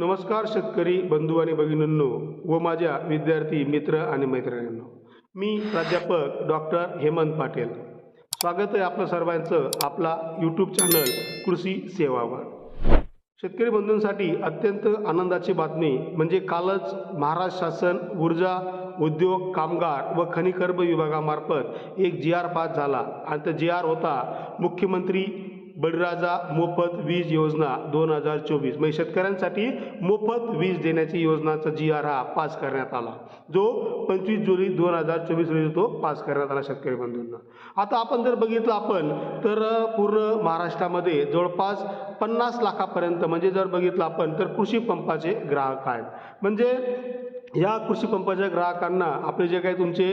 नमस्कार शेतकरी बंधू आणि भगिनींनो व माझ्या विद्यार्थी मित्र आणि मैत्रिणींनो. मी प्राध्यापक डॉक्टर हेमंत पाटील. स्वागत आहे आपलं सर्वांचं आपला यूट्यूब चॅनल कृषी सेवावर. शेतकरी बंधूंसाठी अत्यंत आनंदाची बातमी म्हणजे कालच महाराष्ट्र शासन ऊर्जा उद्योग कामगार व खनिकर्म विभागामार्फत एक जी आर पास झाला आणि तो जी आर होता मुख्यमंत्री बळीराजा मोफत वीज योजना दोन हजार चोवीस. म्हणजे शेतकऱ्यांसाठी मोफत वीज देण्याची योजनाचा जी आर हा पास करण्यात आला. जो पंचवीस जुलै दोन हजार चोवीस रोजी तो पास करण्यात आला शेतकरी बंधूंना. आता आपण जर बघितलं आपण तर पूर्ण महाराष्ट्रामध्ये जवळपास पन्नास लाखापर्यंत म्हणजे जर बघितलं आपण तर कृषी पंपाचे ग्राहक आहेत. म्हणजे या कृषी पंपाच्या ग्राहकांना आपले जे काही तुमचे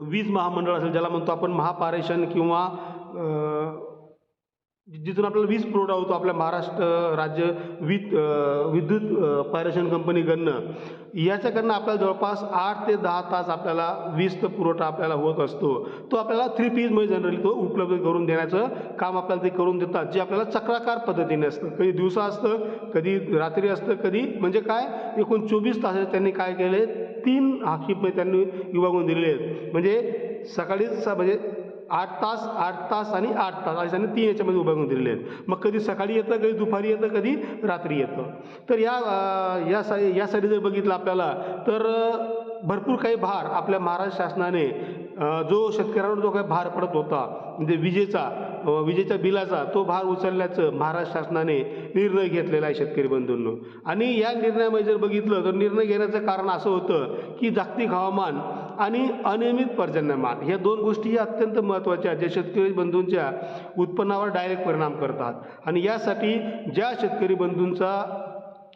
वीज महामंडळ असेल ज्याला म्हणतो आपण महापारेषण किंवा जिथून आपल्याला वीज पुरवठा होतो आपल्या महाराष्ट्र राज्य वीज विद्युत पायरेशन पारेषण कंपनीकडनं याच्याकडनं आपल्याला जवळपास आठ ते दहा तास आपल्याला वीज पुरवठा आपल्याला होत असतो. तो आपल्याला थ्री पीजमध्ये जनरली तो उपलब्ध करून देण्याचं काम आपल्याला ते करून देतात जे आपल्याला चक्राकार पद्धतीने असतं. कधी दिवसा असतं कधी रात्री असतं कधी म्हणजे काय? एकूण चोवीस तास त्यांनी काय केले? तीन हाफशिपमध्ये त्यांनी विभागून दिलेले आहेत. म्हणजे सकाळीच स म्हणजे आठ तास आठ तास आणि आठ तास. असे त्यांनी तीन याच्यामध्ये विभागून दिलेले आहेत. मग कधी सकाळी येतं कधी दुपारी येतं कधी रात्री येतं. तर या या सा यासाठी जर बघितलं आपल्याला तर भरपूर काही भार आपल्या महाराष्ट्र शासनाने जो शेतकऱ्यांवर जो काही भार पडत होता म्हणजे विजेचा विजेच्या बिलाचा तो भार उचलण्याचं महाराष्ट्र शासनाने निर्णय घेतलेला आहे शेतकरी बंधूंनो. आणि या निर्णयामध्ये जर बघितलं तर निर्णय घेण्याचं कारण असं होतं की जागतिक हवामान आणि अनियमित पर्जन्यमान ह्या दोन गोष्टी अत्यंत महत्त्वाच्या ज्या शेतकरी बंधूंच्या उत्पन्नावर डायरेक्ट परिणाम करतात. आणि यासाठी ज्या शेतकरी बंधूंचा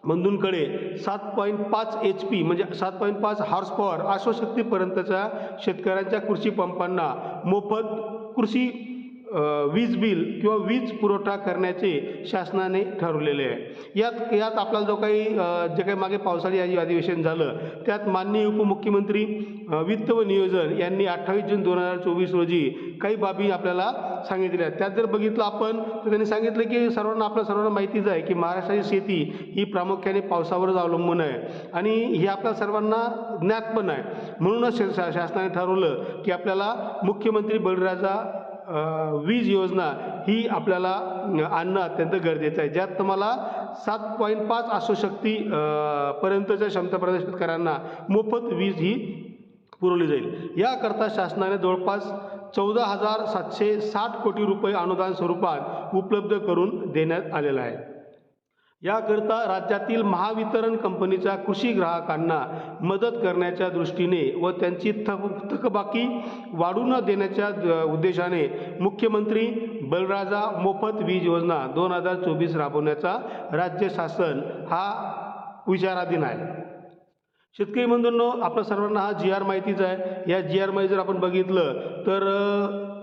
मंदूंकडे सात पॉईंट पाच एच पी म्हणजे सात पॉईंट पाच हॉर्स पॉवर अश्वशक्तीपर्यंतच्या शेतकऱ्यांच्या कृषी पंपांना मोफत कृषी वीज बिल किंवा वीज पुरवठा करण्याचे शासनाने ठरवलेले आहे. यात यात आपल्याला जो काही जे काही मागे पावसाळी अधिवेशन झालं त्यात माननीय उपमुख्यमंत्री वित्त व नियोजन यांनी अठ्ठावीस जून दोन हजार चोवीस रोजी काही बाबी आपल्याला सांगितल्या. आहेत त्यात जर बघितलं आपण तर त्यांनी सांगितलं की सर्वांना आपल्या सर्वांना माहितीच आहे की महाराष्ट्राची शेती ही प्रामुख्याने पावसावरच अवलंबून आहे आणि हे आपल्या सर्वांना ज्ञात पण आहे. म्हणूनच शा- शा- शासनाने ठरवलं की आपल्याला मुख्यमंत्री बळीराजा वीज योजना ही आपल्याला आणणं अत्यंत गरजेचं आहे. ज्यात तुम्हाला सात पॉईंट पाच अश्वशक्ती शक्ती पर्यंतच्या क्षमतापर्यंत शेतकऱ्यांना मोफत वीज ही पुरवली जाईल. याकरता शासनाने जवळपास चौदा हजार सातशे साठ कोटी रुपये अनुदान स्वरूपात उपलब्ध करून देण्यात आलेलं आहे. याकरता राज्यातील महावितरण कंपनीच्या कृषी ग्राहकांना मदत करण्याच्या दृष्टीने व त्यांची थक थकबाकी वाढू न देण्याच्या उद्देशाने मुख्यमंत्री बलराजा मोफत वीज योजना दोन हजार चोवीस राबवण्याचा राज्य शासन हा विचाराधीन आहे. शेतकरी बंधूंनो आपल्या सर्वांना हा जी आर माहितीच आहे. या जी आर माहिती जर आपण बघितलं तर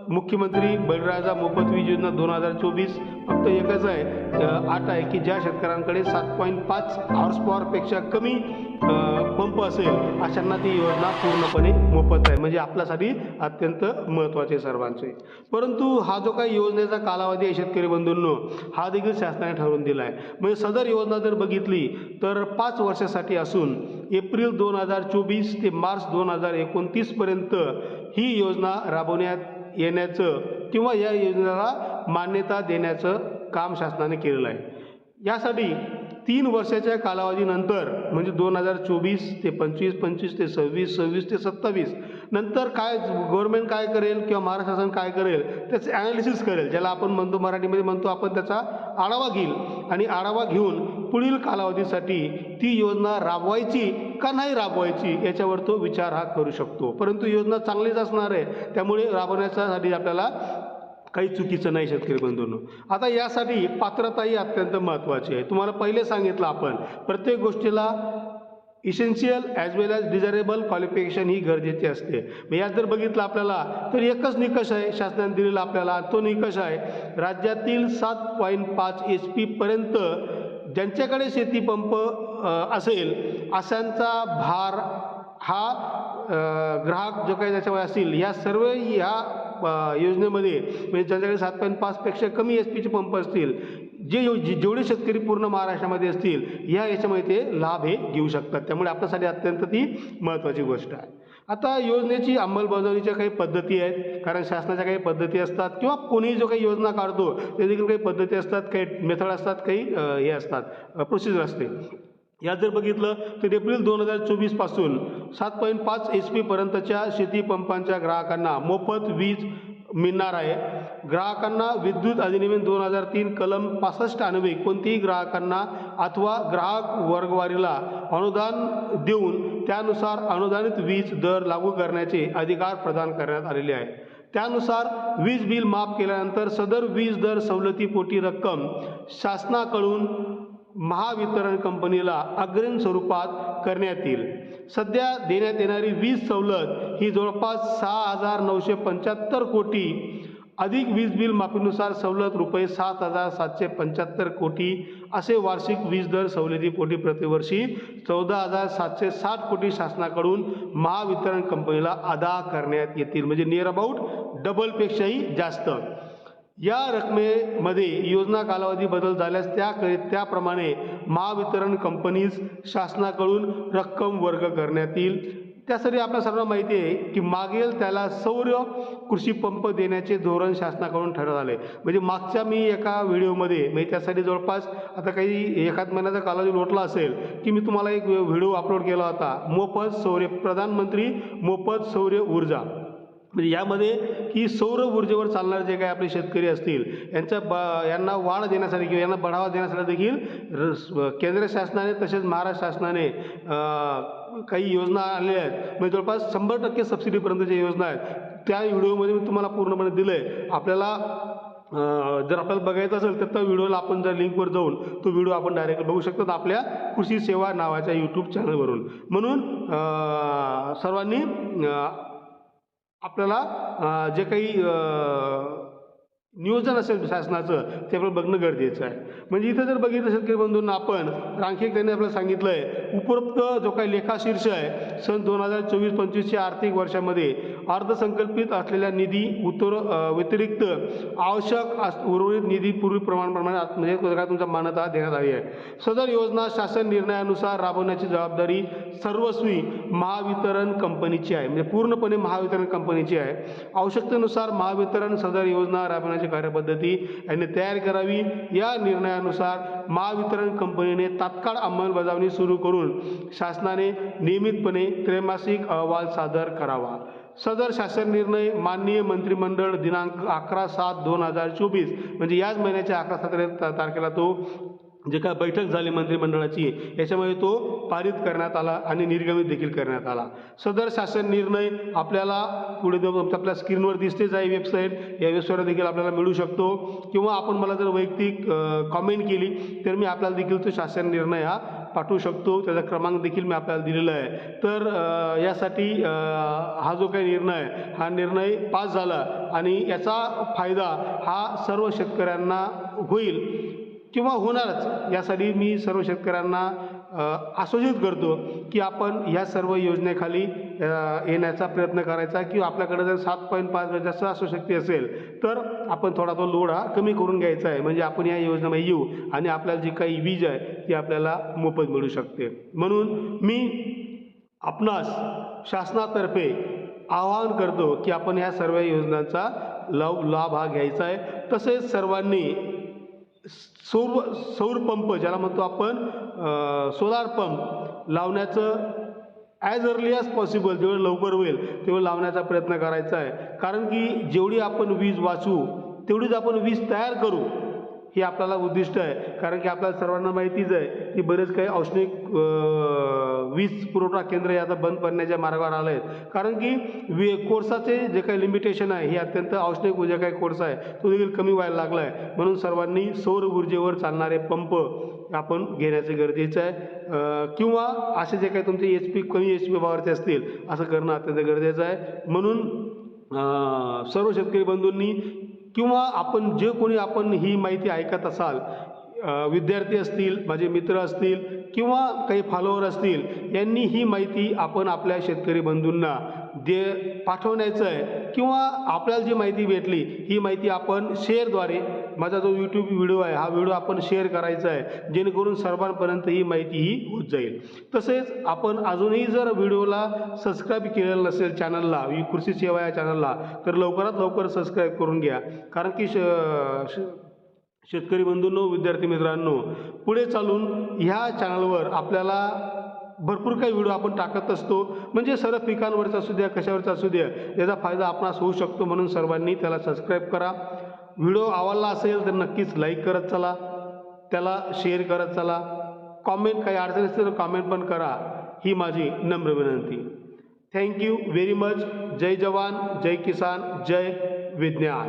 मुख्यमंत्री बळीराजा मोफत वीज योजना दोन हजार चोवीस फक्त एकच आहे. आठ आहे की ज्या शेतकऱ्यांकडे सात पॉईंट पाच हॉर्स पॉवरपेक्षा कमी पंप असेल अशांना ती योजना पूर्णपणे मोफत आहे. म्हणजे आपल्यासाठी अत्यंत महत्त्वाचे सर्वांचे. परंतु हा जो काही योजनेचा कालावधी आहे शेतकरी बंधूंनो हा देखील शासनाने ठरवून दिला आहे म्हणजे सदर योजना जर बघितली तर पाच वर्षासाठी असून एप्रिल दोन हजार चोवीस ते मार्च दोन हजार एकोणतीसपर्यंत ही योजना राबवण्यात येण्याचं किंवा या योजनेला मान्यता देण्याचं काम शासनाने केलेलं आहे. यासाठी तीन वर्षाच्या कालावधीनंतर म्हणजे दोन हजार चोवीस ते पंचवीस पंचवीस ते सव्वीस सव्वीस ते सत्तावीस नंतर काय गव्हर्नमेंट काय करेल किंवा महाराष्ट्र शासन काय करेल त्याचं ॲनालिसिस करेल ज्याला आपण म्हणतो मराठीमध्ये म्हणतो आपण त्याचा आढावा घेईल. आणि आढावा घेऊन पुढील कालावधीसाठी ती योजना राबवायची का नाही राबवायची याच्यावर तो विचार हा करू शकतो. परंतु योजना चांगलीच असणार आहे त्यामुळे राबवण्यासाठी आपल्याला काही चुकीचं नाही शेतकरी बंधूंनो. आता यासाठी पात्रता ही अत्यंत महत्त्वाची आहे. तुम्हाला पहिले सांगितलं आपण प्रत्येक गोष्टीला essential as well as desirable qualification ही गरजेची असते. मग यात जर बघितलं आपल्याला तर एकच निकष आहे शासनाने दिलेला आपल्याला तो निकष आहे राज्यातील सात पॉईंट पाच एच पीपर्यंत ज्यांच्याकडे शेतीपंप असेल अशांचा भार हा ग्राहक जो काही त्याच्यावर असतील ह्या सर्व ह्या योजनेमध्ये म्हणजे ज्यांच्याकडे सात पॉईंट पाचपेक्षा कमी एच पीचे पंप असतील जे यो- जे- जेवढे शेतकरी पूर्ण महाराष्ट्रामध्ये असतील या याच्यामध्ये ते लाभ हे घेऊ शकतात. त्यामुळे आपल्यासाठी अत्यंत ती महत्त्वाची गोष्ट आहे. आता योजनेची अंमलबजावणीच्या काही पद्धती आहेत कारण शासनाच्या काही पद्धती असतात किंवा कोणीही जो काही योजना काढतो ते देखील काही पद्धती असतात काही मेथड असतात काही हे असतात प्रोसिजर असते. यात जर बघितलं तर एप्रिल दोन हजार चोवीसपासून सात पॉईंट पाच एच पीपर्यंतच्या शेती पंपांच्या ग्राहकांना मोफत वीज मिळणार आहे. ग्राहकांना विद्युत अधिनियम दोन हजार तीन कलम पासष्ट अन्वये कोणत्याही ग्राहकांना अथवा ग्राहक वर्गवारीला अनुदान देऊन त्यानुसार अनुदानित वीज दर लागू करण्याचे अधिकार प्रदान करण्यात आलेले आहे. त्यानुसार वीज बिल माफ केल्यानंतर सदर वीज दर सवलतीपोटी रक्कम शासनाकडून महावितरण कंपनीला अग्रिम स्वरूपात करण्यात येईल. सध्या देण्यात येणारी वीज सवलत ही जवळपास सहा हजार नऊशे पंच्याहत्तर कोटी. अधिक वीज बिल माफीनुसार सवलत रुपये सात हजार सातशे पंच्याहत्तर कोटी असे वार्षिक वीज दर सवलतीपोटी प्रतिवर्षी चौदा हजार सातशे साठ कोटी शासनाकडून महावितरण कंपनीला अदा करण्यात येतील. म्हणजे नियर अबाउट डबलपेक्षाही जास्त. या रकमेमध्ये योजना कालावधी बदल झाल्यास त्या त्याप्रमाणे महावितरण कंपनीज शासनाकडून रक्कम वर्ग करण्यात येईल. त्यासाठी आपल्या सर्वांना माहिती आहे की मागेल त्याला सौर कृषी पंप देण्याचे धोरण शासनाकडून ठरवण्यात आले म्हणजे मागच्या मी एका व्हिडिओमध्ये म्हणजे त्यासाठी जवळपास आता काही एखाद महिन्याचा कालावधी लोटला असेल की मी तुम्हाला एक व्हिडिओ अपलोड केला होता. मोफत सौर्य प्रधानमंत्री मोफत सौर्य ऊर्जा. म्हणजे यामध्ये की सौर ऊर्जेवर चालणारे जे काही आपले शेतकरी असतील यांच्या ब यांना वाढ देण्यासाठी किंवा यांना बढावा देण्यासाठी देखील र- केंद्र शासनाने तसेच महाराष्ट्र शासनाने काही योजना आलेल्या आहेत. म्हणजे जवळपास शंभर टक्के सबसिडीपर्यंतच्या योजना आहेत. त्या व्हिडिओमध्ये मी तुम्हाला पूर्णपणे दिलं आहे आपल्याला जर आपल्याला बघायचं असेल तर त्या व्हिडिओला आपण जर लिंकवर जाऊन तो व्हिडिओ आपण डायरेक्ट बघू शकतो. आपल्या कृषी सेवा नावाच्या यूट्यूब चॅनलवरून. म्हणून सर्वांनी आपल्याला जे काही नियोजन असेल शासनाचं ते आपल्याला बघणं गरजेचं आहे. म्हणजे इथं जर बघितलं शेतकरी बंधूंना आपण तर आणखी त्यांनी आपल्याला सांगितलं आहे उपरोक्त जो काही लेखाशीर्ष आहे सन दोन हजार चोवीस पंचवीसच्या आर्थिक वर्षामध्ये अर्थसंकल्पित असलेल्या निधी उतर व्यतिरिक्त आवश्यक अस उर्वरित निधी पूर्वी प्रमाणप्रमाणे म्हणजे काय तुमचा मान्यता देण्यात आली आहे. सदर योजना शासन निर्णयानुसार राबवण्याची जबाबदारी सर्वस्वी महावितरण कंपनीची आहे. म्हणजे पूर्णपणे महावितरण कंपनीची आहे. आवश्यकतेनुसार महावितरण सदर योजना राबवण्याची कार्यपद्धती यांनी तयार करावी. या निर्णयानुसार महावितरण कंपनीने तात्काळ अंमलबजावणी सुरू करून शासनाने नियमितपणे त्रैमासिक अहवाल सादर करावा. सदर शासन निर्णय माननीय मंत्रिमंडळ दिनांक अकरा सात दोन हजार चोवीस म्हणजे याच महिन्याच्या अकरा सात तारखेला तो जे काय बैठक झाली मंत्रिमंडळाची याच्यामध्ये तो पारित करण्यात आला आणि निर्गमित देखील करण्यात आला. सदर शासन निर्णय आपल्याला पुढे जाऊन आपल्या स्क्रीनवर दिसतेच आहे वेबसाईट या वेबसाईटवर देखील आपल्याला मिळू शकतो. किंवा आपण मला जर वैयक्तिक कॉमेंट केली तर मी आपल्याला देखील तो शासन निर्णय हा पाठवू शकतो. त्याचा क्रमांक देखील मी आपल्याला दिलेला आहे. तर यासाठी हा जो काही निर्णय आहे, हा निर्णय पास झाला आणि याचा फायदा हा सर्व शेतकऱ्यांना होईल. किंवा होणारच यासाठी मी सर्व शेतकऱ्यांना आश्वासित करतो की आपण ह्या सर्व योजनेखाली येण्याचा प्रयत्न करायचा किंवा आपल्याकडे जर सात पॉईंट पाच जास्त असू असेल तर आपण थोडा तो लोड हा कमी करून घ्यायचा आहे. म्हणजे आपण या योजनेमध्ये येऊ आणि आपल्याला जी काही वीज आहे ती आपल्याला मोफत मिळू शकते. म्हणून मी आपणास शासनातर्फे आवाहन करतो की आपण ह्या सर्व योजनांचा लाभ लाभ हा घ्यायचा आहे. तसेच सर्वांनी सौर सौर पंप ज्याला म्हणतो आपण सोलार पंप लावण्याचं ॲज अर्ली ॲज पॉसिबल जेवढं लवकर होईल तेवढं लावण्याचा प्रयत्न करायचा आहे. कारण की जेवढी आपण वीज वाचवू तेवढीच आपण वीज तयार करू. हे आपल्याला उद्दिष्ट आहे. कारण की आपल्याला सर्वांना माहितीच आहे की बरेच काही औष्णिक वीज पुरवठा केंद्र हे आता बंद पडण्याच्या मार्गावर आलं आहेत कारण की वे कोर्साचे जे काही लिमिटेशन आहे हे अत्यंत औष्णिक जे काही कोर्स आहे तो देखील कमी व्हायला लागला आहे म्हणून सर्वांनी सौर ऊर्जेवर चालणारे पंप आपण घेण्याचे गरजेचं आहे. किंवा असे जे काही तुमचे एच पी कमी एच पी पॉवरचे असतील असं करणं अत्यंत गरजेचं आहे. म्हणून सर्व शेतकरी बंधूंनी किंवा आपण जे कोणी आपण ही माहिती ऐकत असाल विद्यार्थी असतील माझे मित्र असतील किंवा काही फॉलोअर असतील यांनी ही माहिती आपण आपल्या शेतकरी बंधूंना दे पाठवण्याचं आहे. किंवा आपल्याला जी माहिती भेटली ही माहिती आपण शेअरद्वारे माझा जो यूट्यूब व्हिडिओ आहे हा व्हिडिओ आपण शेअर करायचा आहे जेणेकरून सर्वांपर्यंत ही माहिती ही होत जाईल. तसेच आपण अजूनही जर व्हिडिओला सबस्क्राईब केलेलं नसेल चॅनलला कृषी सेवा या चॅनलला तर लवकरात लवकर सबस्क्राईब करून घ्या. कारण की श श- शेतकरी बंधूंनो विद्यार्थी मित्रांनो पुढे चालून ह्या चॅनलवर आपल्याला भरपूर काही व्हिडिओ आपण टाकत असतो. म्हणजे सर्व पिकांवरचा असू द्या कशावरचा असू द्या याचा फायदा आपणास होऊ शकतो म्हणून सर्वांनी त्याला सबस्क्राईब करा. व्हिडिओ आवडला असेल तर नक्कीच लाईक करत चला. त्याला शेअर करत चला. कॉमेंट काही अडचण असतील तर कॉमेंट पण करा. ही माझी नम्र विनंती. थँक्यू व्हेरी मच जय जवान जय किसान जय विज्ञान.